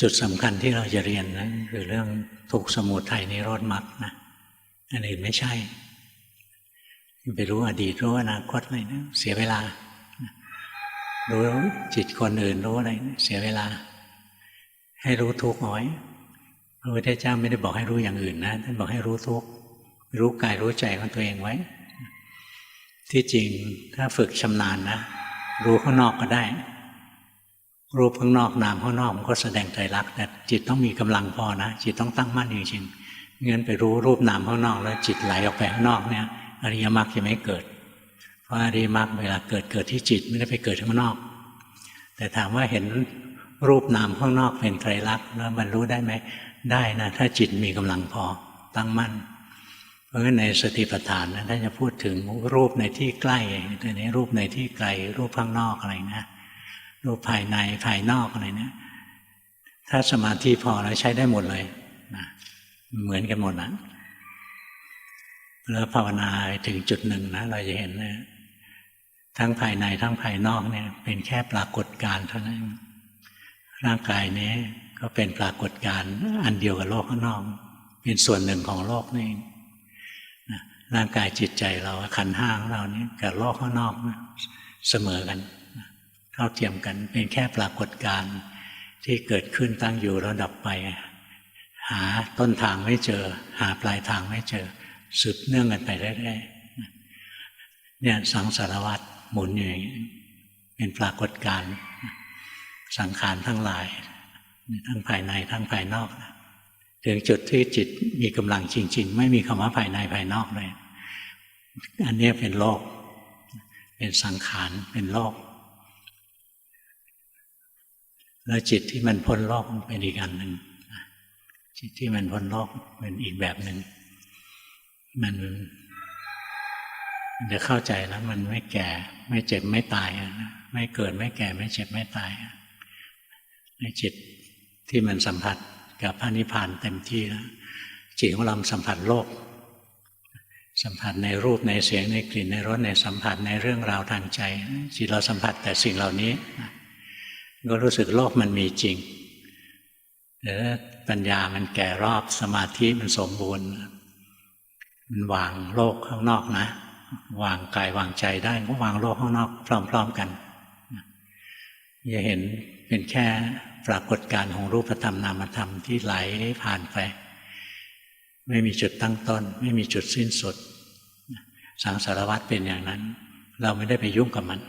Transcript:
จุดสำคัญที่เราจะเรียนนะคือเรื่องทุกขสมุทัยนิโรธมรรคนะอันอื่นไม่ใช่ไปรู้อดีตรู้อนาคตอะไรนะเสียเวลารู้จิตคนอื่นรู้อะไรนะเสียเวลา ให้รู้ทุกข์น้อยพระพุทธเจ้าไม่ได้บอกให้รู้อย่างอื่นนะท่านบอกให้รู้ทุกข์รู้กายรู้ใจของตัวเองไว้ ที่จริงถ้าฝึกชำนาญนะ รู้ข้างนอกก็ได้ รูปข้างนอกนามข้างนอกมันก็แสดงใจรักษณ์แต่จิตต้องมีกำลังพอนะจิตต้องตั้งมั่นจริงๆเงินไปรู้รูปนามข้างนอก แล้วจิตไหลออกไปข้างนอกเนี่ยอริยมรรคจะไม่เกิด เพราะอริยมรรคเวลาเกิดเกิดที่จิตไม่ได้ไปเกิดข้างนอก แต่ถามว่าเห็นรูปนามข้างนอกเป็นไตรลักษณ์แล้วบรรลุได้ไหมได้นะถ้าจิตมีกำลังพอตั้งมั่น เพราะฉะนั้นในสติปัฏฐานนะท่านจะพูดถึงรูปในที่ใกล้ตัวนี้รูปในที่ไกลรูปข้างนอกอะไรนะ รูปภายในภายนอกอะไรเนี่ยถ้าสมาธิพอแล้วใช้ได้หมดเลยนะเหมือนกันหมดนะแล้วภาวนาถึงจุดหนึ่งนะเราจะเห็นนะทั้งภายในทั้งภายนอกเนี่ย เป็นแค่ปรากฏการณ์เท่านั้น ร่างกายนี้ก็เป็นปรากฏการณ์อันเดียวกับโลกข้างนอก เป็นส่วนหนึ่งของโลกนี่เองนะร่างกายจิตใจเราขันห้าของเรานี่กับโลกข้างนอกนะเสมอกัน เท่าเทียมกันเป็นแค่ปรากฏการณ์ที่เกิดขึ้นตั้งอยู่แล้วดับไป หาต้นทางไม่เจอ หาปลายทางไม่เจอ สืบเนื่องกันไปเรื่อยๆเนี่ยสังสารวัตรหมุนอยู่อย่างนี้เป็นปรากฏการณ์สังขารทั้งหลาย ทั้งภายในทั้งภายนอกถึงจุดที่จิตมีกำลังจริง ๆ ไม่มีคำว่าภายในภายนอกเลย อันนี้เป็นโลก เป็นสังขาร เป็นโลก แล้วจิตที่มันพ้นโลกเป็นอีกอันหนึ่งจิตที่มันพ้นโลกเป็นอีกแบบหนึ่งมันจะเข้าใจแล้วมันไม่แก่ ไม่เจ็บไม่ตายไม่เกิดไม่แก่ ไม่เจ็บไม่ตายในจิตที่มันสัมผัสกับพระนิพพานเต็มที่แล้วจิตของเราสัมผัสโลก สัมผัสในรูปในเสียงในกลิ่นในรสในสัมผัสในเรื่องราวทางใจ จิตเราสัมผัสแต่สิ่งเหล่านี้ ก็รู้สึกโลกมันมีจริงแต่ปัญญามันแก่รอบสมาธิมันสมบูรณ์ มันวางโลกข้างนอกนะ วางกายวางใจได้ก็วางโลกข้างนอก พร้อม ๆกันอย่าเห็นเป็นแค่ปรากฏการณ์ของรูปธรรมนามธรรมที่ไหลผ่านไป ไม่มีจุดตั้งต้น ไม่มีจุดสิ้นสุด สังสารวัตรเป็นอย่างนั้น เราไม่ได้ไปยุ่งกับมัน